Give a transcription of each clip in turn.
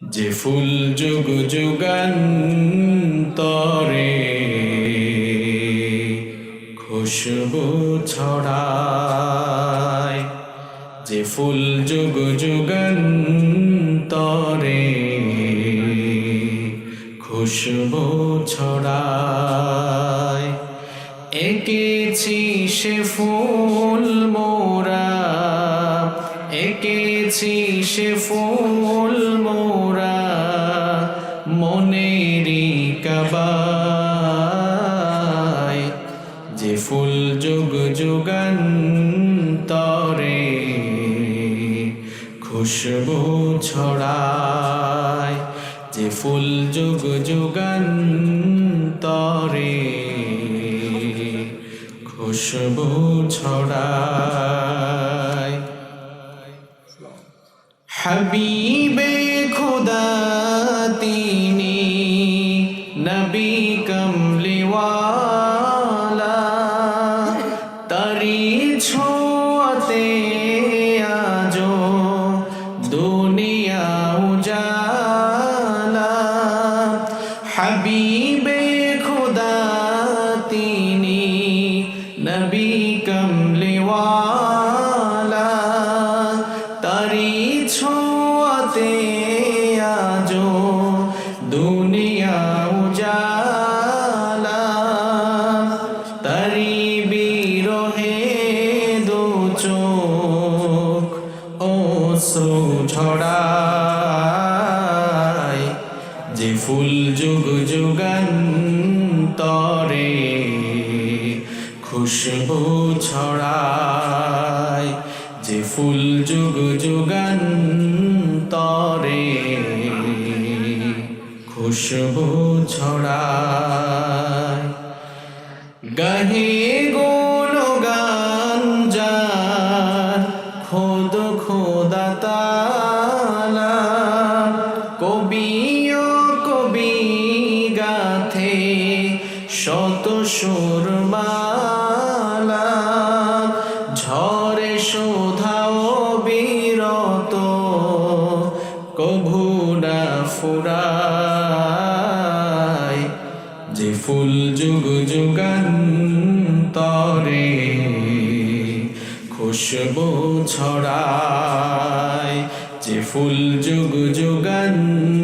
যে ফুল যুগ যুগান্তরে খুশবু ছড়ায়, যে ফুল যুগ যুগান্তরে খুশবু ছড়ায়। এঁকেছি সে ফুল মোরা, এঁকেছি সে ফুল মোরা। মনেরি কাবায়, যে ফুল যুগ যুগান্তরে খুশবু ছড়ায়, যে ফুল যুগ যুগান্তরে খুশবু ছড়ায়। হাবিবে খুদা তিনি কমলিওয়ালা তারি ছোঁয়াতে আজো দুনিয়া উজালা। হাবিবে খুদা তিনি নবী কমলিওয়ালা। বিরহে দু চোখ অশ্রু ঝড়ায় যে ফুল যুগ যুগান্তরে খুশবু ছড়ায়। যে ফুল যুগ যুগান্তরে খুশবু ছড়ায়। গাহে শত সুর মালা ঝরে শোধাও বিরত, কভু না ফুরায় যে ফুল যুগ যুগান্তরে খুশবু ছড়ায় যে ফুল যুগ যুগান্তরে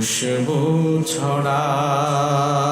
খুশবু ছড়ায়